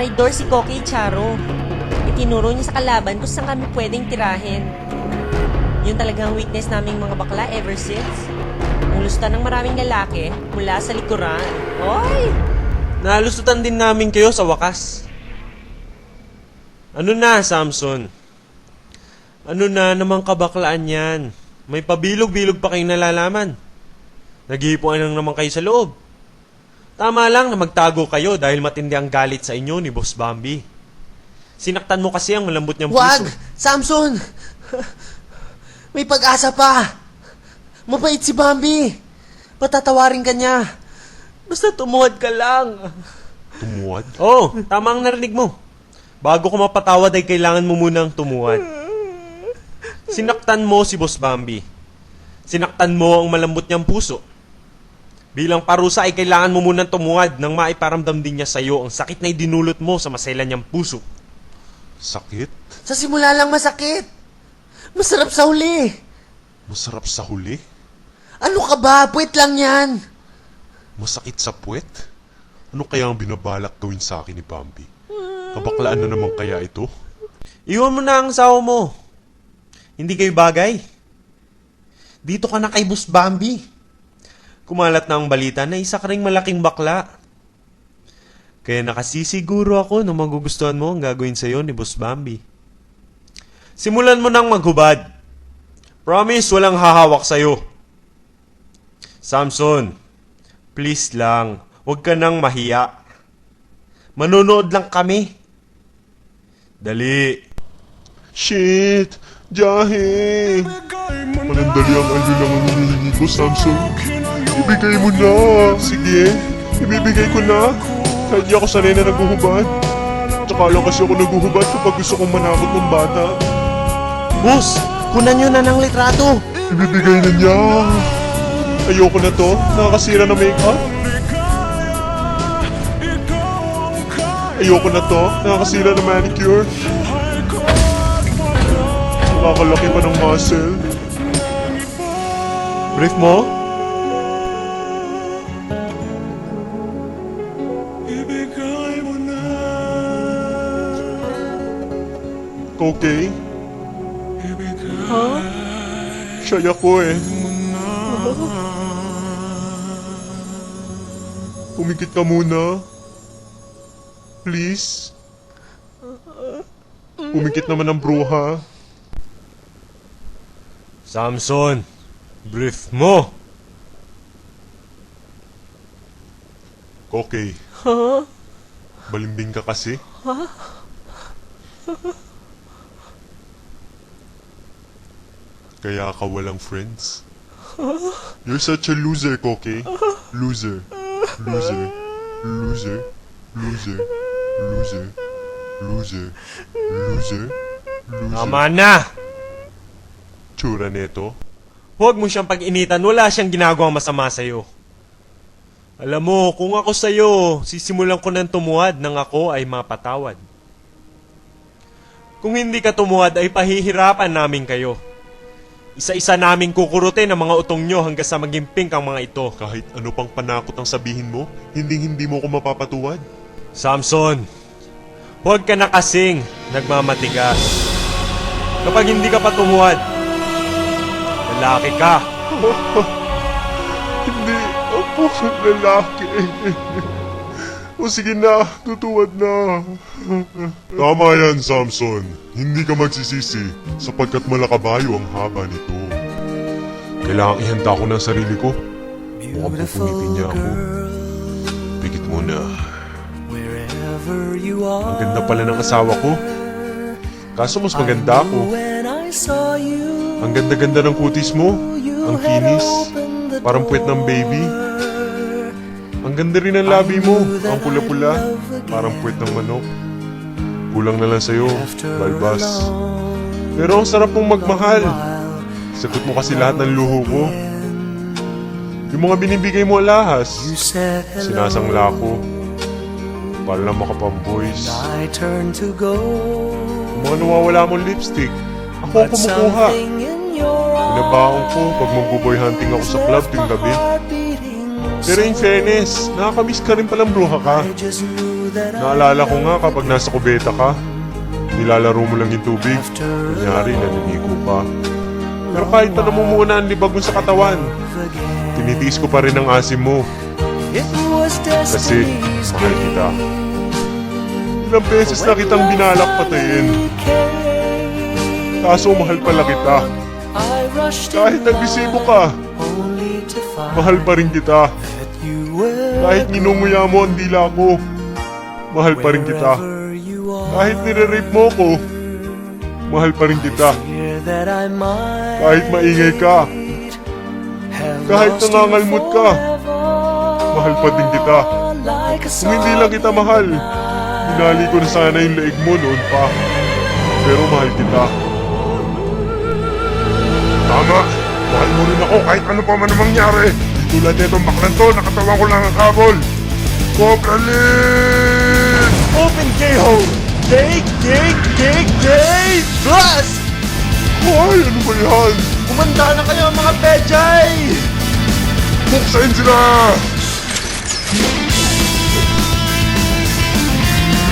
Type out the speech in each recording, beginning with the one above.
Traidor si Koki Charo. Itinuro niya sa kalaban kung saan kami pwedeng tirahin. Yun talagang weakness naming mga bakla ever since. Ang lusta ng maraming lalaki mula sa likuran. Hoy! Nalusutan din namin kayo sa wakas. Ano na, Samson? Ano na namang kabaklaan yan? May pabilog-bilog pa kayong nalalaman. Naghihipuan lang naman kayo sa loob. Tama lang na magtago kayo dahil matindi ang galit sa inyo ni Boss Bambi. Sinaktan mo kasi ang malambot niyang Wag! puso. Samson! May pag-asa pa! Mabait si Bambi! Patatawarin ka niya! Basta tumuhad ka lang! Tumuwad? Oo, oh, tama ang narinig mo. Bago ko mapatawad ay kailangan mo munang tumuwad. Sinaktan mo si Boss Bambi. Sinaktan mo ang malambot niyang puso. Bilang parusa ay kailangan mo munang tumuwad nang maiparamdam din niya sa iyo ang sakit na idinulot mo sa masela niyang puso. Sakit? Sa simula lang masakit! Masarap sa huli! Masarap sa huli? Ano ka ba? Puwet lang yan! Masakit sa puwet? Ano kaya ang binabalak gawin sa akin ni Bambi? Kabaklaan na naman kaya ito? Iwan mo na ang sawa mo. Hindi kayo bagay. Dito ka na kay Boss Bambi. Kumalat na ang balita na isa ka ring malaking bakla. Kaya nakasisiguro ako na magugustuhan mo ang gagawin sa'yo ni Boss Bambi. Simulan mo nang maghubad. Promise, walang hahawak sa'yo. Samson, please lang, huwag ka nang mahiya. Manonood lang kami. Dali. Shit! Jahe! Panandali ang lang ang hinihingi ko, Samson. Ibigay mo na! Sige, ibibigay ko na. Kahit di ako sanay na naghuhubad. Tsaka lang kasi ako naghuhubad kapag gusto kong manakot ng bata. Boss! Kunan nyo na ng litrato! Ibibigay na niya. Ayoko na to. Nakakasira na makeup. Ayoko na to. Nakakasira na manicure. Nakakalaki pa ng muscle. Brief mo? Okay? Ha? Shy ako eh. Pumikit ka muna. Please. Pumikit naman ang bruha. Samson, brief mo. Okay. Balimbing ka kasi. Kaya ka walang friends. You're such a loser, Koke. Loser. Loser. Loser. Loser. Loser. Loser. Loser. Loser. Tama na! Tsura neto. Huwag mo siyang pag-initan, wala siyang ginagawang masama sa'yo. Alam mo, kung ako sa'yo, sisimulan ko ng tumuwad nang ako ay mapatawad. Kung hindi ka tumuwad ay pahihirapan namin kayo. Isa-isa naming kukurutin ang mga utong nyo hanggang sa maging pink ang mga ito. Kahit ano pang panakot ang sabihin mo, hindi hindi mo ko mapapatuwad. Samson, huwag ka na kasing nagmamatigas. Kapag hindi ka pa tumuwad, lalaki ka. Hindi ako lalaki. O sige na, tutuwad na. Tama yan, Samson. Hindi ka magsisisi sapagkat malakabayo ang haba nito. Kailangang ihanda ko ng sarili ko. Mukhang pupunitin niya ako. Pigit muna. Ang ganda pala ng asawa ko. Kaso mas maganda ako. Ang ganda-ganda ng kutis mo. Ang kinis. Parang puwet ng baby. Ang ganda rin ng labi mo. Ang pula-pula. Parang puwet ng manok. Kulang na lang sa'yo, balbas. Pero ang sarap mong magmahal. Sagot mo kasi lahat ng luho ko. Yung mga binibigay mo alahas, sinasangla ko. Para lang makapamboys. Yung mga nawawala mong lipstick, ako ang kumukuha. Binabaon ko pag magbo-boy hunting ako sa club ting gabi. Pero in fairness, nakakamiss ka rin palang bruha ka. Naalala ko nga kapag nasa kubeta ka, nilalaro mo lang yung tubig. Kunyari, naliligo pa. Pero kahit na namumuna ang libag mo sa katawan, tinitiis ko pa rin ang asim mo. Kasi mahal kita. Ilang beses na kitang binalak patayin. Kaso mahal pala kita. Kahit nagbisibo ka, mahal pa rin kita. Kahit ninunguya mo ang dila ko, mahal pa rin kita. Kahit nire-rape mo ko, mahal pa rin kita. Kahit maingay ka, kahit nangangalmot ka, mahal pa din kita. Kung hindi lang kita mahal, hinali ko na sana yung leeg mo noon pa. Pero mahal kita. Tama, mahal mo rin ako kahit ano pa man ang mangyari. Tulad netong baklan to, nakatawan ko lang ang habol. Cobra Lin! Open K-hole! Take, take, take, take! Blast! Ay, ano ba yan? Kumanda na kayo mga pejay! Buksain sila!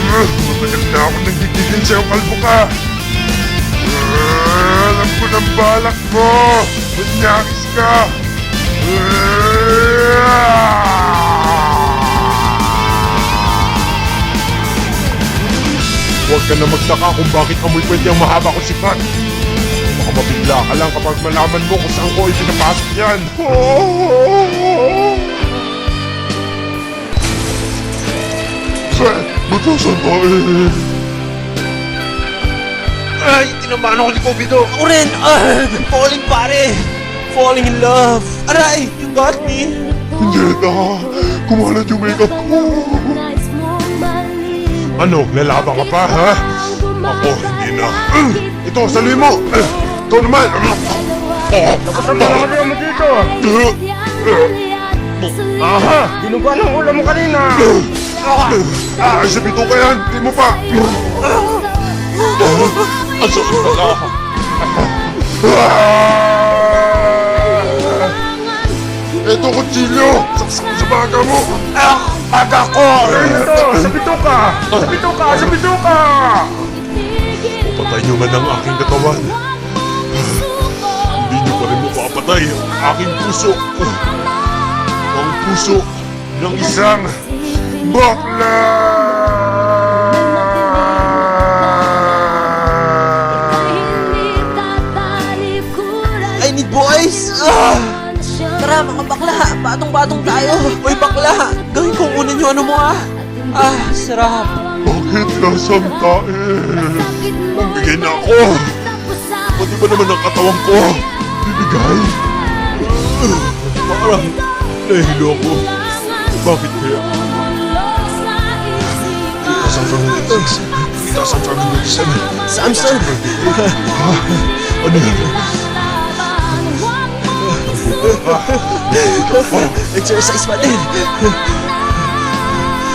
Ah, Matagal na ako nagigigil sa'yo, kalbo ka! Balak mo! Manyakis ka! Huwag ka na magtaka kung bakit amoy pwede ang mahaba ko sikat. Baka mabigla ka lang kapag malaman mo kung saan ko ipinapasok yan. Sir, matusan ka eh. Ay, tinamaan ako ni Kobido! Ako rin! Ah, falling pare! Falling in love! Aray! You got me! Hindi na. Kumalat yung makeup ko. Ano, lalaban ka pa, ha? Ako, hindi na. Ito, saluhin mo! Eh, Ito naman! Oh, Kasama na kami mo dito. Aha! Dinuguan ang ulam mo kanina. Ah, sa bito ka yan! Di mo pa! Pala! Ito, kutsilyo! Saksak sa baga mo! Ah! Aga ko! Ito, sa bituka. Sa bituka, sa bituka. Patay niyo man ang aking katawan. Hindi niyo pa rin mapapatay ang aking puso. Ang puso ng isang bakla! I need boys! Ah! Tara mga bakla, batong-batong tayo. Uy bakla, gawin kong una nyo ano mo ah. Ah, sarap. Bakit lasang tae? Magbigay na ako! Pati ba naman ang katawan ko? Bibigay? Parang nahilo ako. Bakit kaya? Itaas ang Fernandez. Itaas ang Fernandez. Samson! Ano yan? Exercise pa din.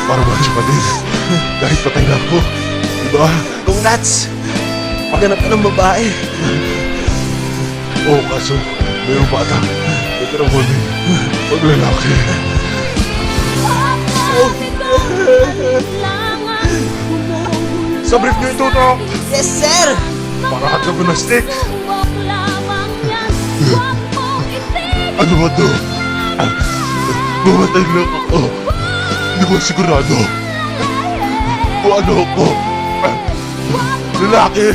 Para match pa din. Kahit patay na ako. Diba? Congrats! Paghanap ka ng babae. Oo, kaso mayroong bata. Ko din. Pag lalaki. Sa brief niyo ito, Doc! Yes, sir! Para ka na stick! Ano ba to? Ah, Mamatay lang ako. Hindi ko sigurado. Kung ano ako. Ah, Lalaki!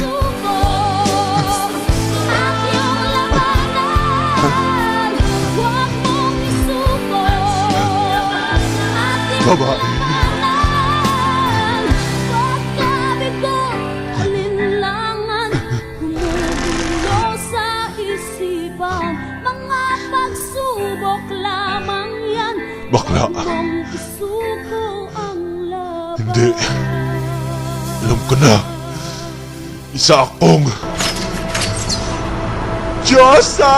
Babae. Bakla. Hindi. Alam ko na. Isa akong... Diyosa!